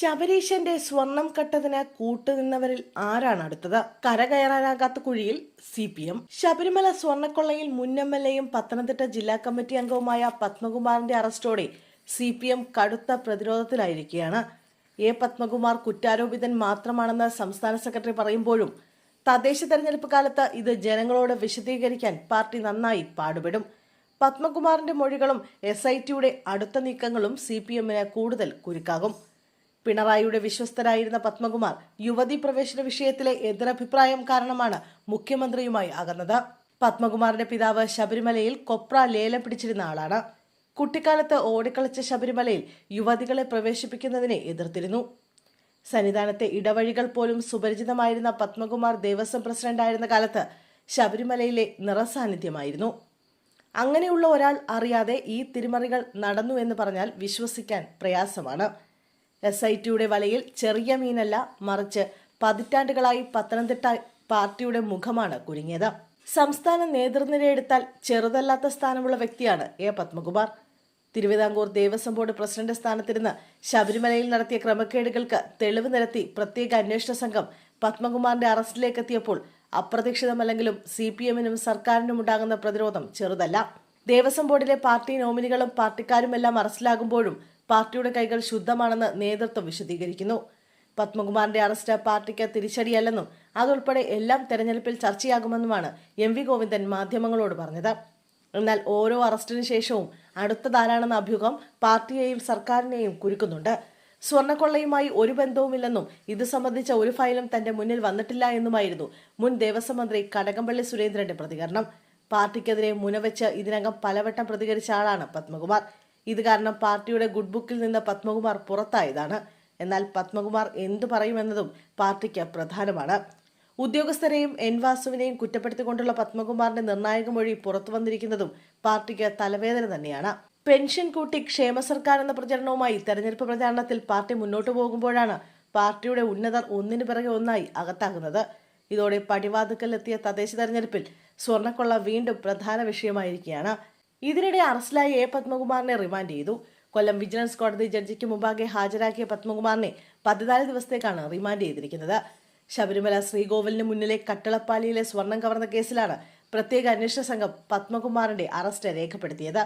ശബരീശന്റെ സ്വർണം കട്ടതിന് കൂട്ടുനിന്നവരിൽ ആരാണ് അടുത്തത്? കരകയറാനാകാത്ത കുഴിയിൽ സി പി എം ശബരിമല സ്വർണക്കൊള്ളയിൽ മുൻ എം എൽ എയും പത്തനംതിട്ട ജില്ലാ കമ്മിറ്റി അംഗവുമായ പത്മകുമാറിന്റെ അറസ്റ്റോടെ സി പി എം കടുത്ത പ്രതിരോധത്തിലായിരിക്കുകയാണ്. എ പത്മകുമാർ കുറ്റാരോപിതൻ മാത്രമാണെന്ന് സംസ്ഥാന സെക്രട്ടറി പറയുമ്പോഴും തദ്ദേശ തെരഞ്ഞെടുപ്പ് കാലത്ത് ഇത് ജനങ്ങളോട് വിശദീകരിക്കാൻ പാർട്ടി നന്നായി പാടുപെടും. പത്മകുമാറിന്റെ മൊഴികളും എസ് ഐ ടിയുടെ അടുത്ത നീക്കങ്ങളും സി പി എമ്മിന് കൂടുതൽ കുരുക്കാകും. പിണറായിയുടെ വിശ്വസ്തരായിരുന്ന പത്മകുമാർ യുവതി പ്രവേശന വിഷയത്തിലെ എതിരഭിപ്രായം കാരണമാണ് മുഖ്യമന്ത്രിയുമായി അകന്നത്. പത്മകുമാറിന്റെ പിതാവ് ശബരിമലയിൽ കൊപ്ര ലേലം പിടിച്ചിരുന്ന ആളാണ്. കുട്ടിക്കാലത്ത് ഓടിക്കളിച്ച ശബരിമലയിൽ യുവതികളെ പ്രവേശിപ്പിക്കുന്നതിനെ എതിർത്തിരുന്നു. സന്നിധാനത്തെ ഇടവഴികൾ പോലും സുപരിചിതമായിരുന്ന പത്മകുമാർ ദേവസ്വം പ്രസിഡന്റായിരുന്ന കാലത്ത് ശബരിമലയിലെ നിറസാന്നിധ്യമായിരുന്നു. അങ്ങനെയുള്ള ഒരാൾ അറിയാതെ ഈ തിരിമറികൾ നടന്നു എന്ന് പറഞ്ഞാൽ വിശ്വസിക്കാൻ പ്രയാസമാണ്. എസ് ഐ ടിയുടെ വലയിൽ ചെറിയ മീനല്ല മറിച്ച് പതിറ്റാണ്ടുകളായി പത്തനംതിട്ട പാർട്ടിയുടെ മുഖമാണ് കുരുങ്ങിയത്. സംസ്ഥാന നേതൃനിരയെടുത്താൽ ചെറുതല്ലാത്ത സ്ഥാനമുള്ള വ്യക്തിയാണ് A Padmakumar. Thiruvithamkoor Devaswom board president സ്ഥാനത്തിരുന്ന് ശബരിമലയിൽ നടത്തിയ ക്രമക്കേടുകൾക്ക് തെളിവ് നിരത്തി പ്രത്യേക അന്വേഷണ സംഘം പത്മകുമാറിന്റെ അറസ്റ്റിലേക്ക് എത്തിയപ്പോൾ അപ്രതീക്ഷിതമല്ലെങ്കിലും സി പി എമ്മിനും സർക്കാരിനും ഉണ്ടാകുന്ന പ്രതിരോധം ചെറുതല്ല. ദേവസ്വം ബോർഡിലെ പാർട്ടി നോമിനികളും പാർട്ടിക്കാരുമെല്ലാം അറസ്റ്റിലാകുമ്പോഴും പാർട്ടിയുടെ കൈകൾ ശുദ്ധമാണെന്ന് നേതൃത്വം വിശദീകരിക്കുന്നു. പത്മകുമാറിന്റെ അറസ്റ്റ് പാർട്ടിക്ക് തിരിച്ചടിയല്ലെന്നും അതുൾപ്പെടെ എല്ലാം തെരഞ്ഞെടുപ്പിൽ ചർച്ചയാകുമെന്നുമാണ് എം വി ഗോവിന്ദൻ മാധ്യമങ്ങളോട് പറഞ്ഞത്. എന്നാൽ ഓരോ അറസ്റ്റിനു ശേഷവും അടുത്തതാരാണെന്ന അഭ്യൂഹം പാർട്ടിയെയും സർക്കാരിനെയും കുരുക്കുന്നുണ്ട്. സ്വർണക്കൊള്ളയുമായി ഒരു ബന്ധവുമില്ലെന്നും ഇത് സംബന്ധിച്ച ഒരു ഫയലും തന്റെ മുന്നിൽ വന്നിട്ടില്ല എന്നുമായിരുന്നു മുൻ ദേവസ്വം മന്ത്രി കടകംപള്ളി സുരേന്ദ്രന്റെ പ്രതികരണം. പാർട്ടിക്കെതിരെ മുനവെച്ച് ഇതിനകം പലവട്ടം പ്രതികരിച്ച ആളാണ് പത്മകുമാർ. ഇത് കാരണം പാർട്ടിയുടെ ഗുഡ് ബുക്കിൽ നിന്ന് പത്മകുമാർ പുറത്തായതാണ്. എന്നാൽ പത്മകുമാർ എന്തു പറയുമെന്നതും പാർട്ടിക്ക് പ്രധാനമാണ്. ഉദ്യോഗസ്ഥരെയും എൻ വാസുവിനെയും കുറ്റപ്പെടുത്തിക്കൊണ്ടുള്ള പത്മകുമാറിന്റെ നിർണായക മൊഴി പുറത്തു വന്നിരിക്കുന്നതും പാർട്ടിക്ക് തലവേദന തന്നെയാണ്. പെൻഷൻ കൂട്ടി ക്ഷേമ സർക്കാർ എന്ന പ്രചരണവുമായി തെരഞ്ഞെടുപ്പ് പ്രചാരണത്തിൽ പാർട്ടി മുന്നോട്ടു പോകുമ്പോഴാണ് പാർട്ടിയുടെ ഉന്നതർ ഒന്നിനു പിറകെ ഒന്നായി അകത്താകുന്നത്. ഇതോടെ പടിവാതുക്കലെത്തിയ തദ്ദേശ തെരഞ്ഞെടുപ്പിൽ സ്വർണക്കൊള്ള വീണ്ടും പ്രധാന വിഷയമായിരിക്കുകയാണ്. ഇതിനിടെ അറസ്റ്റിലായ എ പത്മകുമാറിനെ റിമാൻഡ് ചെയ്തു. കൊല്ലം വിജിലൻസ് കോടതി ജഡ്ജിക്ക് മുമ്പാകെ ഹാജരാക്കിയ പത്മകുമാറിനെ പതിനാല് ദിവസത്തേക്കാണ് റിമാൻഡ് ചെയ്തിരിക്കുന്നത്. ശബരിമല ശ്രീകോവിലിന് മുന്നിലെ കട്ടളപ്പാലിയിലെ സ്വർണം കവർന്ന കേസിലാണ് പ്രത്യേക അന്വേഷണ സംഘം പത്മകുമാറിന്റെ അറസ്റ്റ് രേഖപ്പെടുത്തിയത്.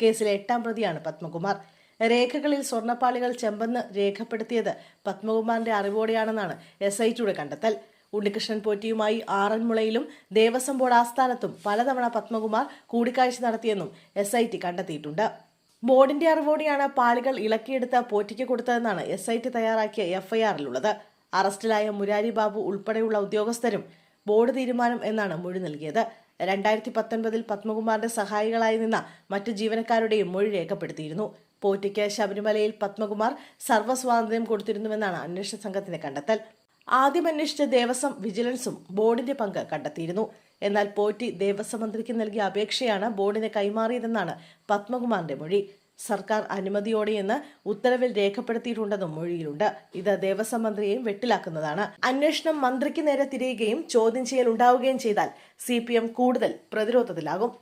കേസിലെ എട്ടാം പ്രതിയാണ് പത്മകുമാർ. രേഖകളിൽ സ്വർണപ്പാളികൾ ചെമ്പെന്ന് രേഖപ്പെടുത്തിയത് പത്മകുമാറിന്റെ അറിവോടെയാണെന്നാണ് എസ് ഐ ടിയുടെ കണ്ടെത്തൽ. ഉണ്ണികൃഷ്ണൻ പോറ്റിയുമായി ആറന്മുളയിലും ദേവസ്വം ബോർഡ് ആസ്ഥാനത്തും പലതവണ പത്മകുമാർ കൂടിക്കാഴ്ച നടത്തിയെന്നും എസ് ഐ ടി കണ്ടെത്തിയിട്ടുണ്ട്. ബോർഡിന്റെ അറിവോടെയാണ് പാളികൾ ഇളക്കിയെടുത്ത് പോറ്റിക്ക് കൊടുത്തതെന്നാണ് എസ് ഐ ടി തയ്യാറാക്കിയ എഫ്ഐആറിലുള്ളത് അറസ്റ്റിലായ മുരാരി ബാബു ഉൾപ്പെടെയുള്ള ഉദ്യോഗസ്ഥരും ബോർഡ് തീരുമാനം എന്നാണ് മൊഴി നൽകിയത്. രണ്ടായിരത്തി പത്തൊൻപതിൽ പത്മകുമാറിന്റെ സഹായികളായി നിന്ന മറ്റു ജീവനക്കാരുടെയും മൊഴി രേഖപ്പെടുത്തിയിരുന്നു. പോറ്റിക്ക് ശബരിമലയിൽ പത്മകുമാർ സർവസ്വാതന്ത്ര്യം കൊടുത്തിരുന്നുവെന്നാണ് അന്വേഷണ സംഘത്തിന്റെ കണ്ടെത്തൽ. ആദ്യം അന്വേഷിച്ച ദേവസ്വം വിജിലൻസും ബോർഡിന്റെ പങ്ക് കണ്ടെത്തിയിരുന്നു. എന്നാൽ പോറ്റി ദേവസ്വം മന്ത്രിക്ക് നൽകിയ അപേക്ഷയാണ് ബോർഡിന് കൈമാറിയതെന്നാണ് പത്മകുമാറിന്റെ മൊഴി. സർക്കാർ അനുമതിയോടെയെന്ന് ഉത്തരവിൽ രേഖപ്പെടുത്തിയിട്ടുണ്ടെന്നും മൊഴിയിലുണ്ട്. ഇത് ദേവസ്വം മന്ത്രിയെയും വെട്ടിലാക്കുന്നതാണ്. അന്വേഷണം മന്ത്രിക്ക് നേരെ തിരിയുകയും ചോദ്യം ചെയ്യൽ ഉണ്ടാവുകയും ചെയ്താൽ സി കൂടുതൽ പ്രതിരോധത്തിലാകും.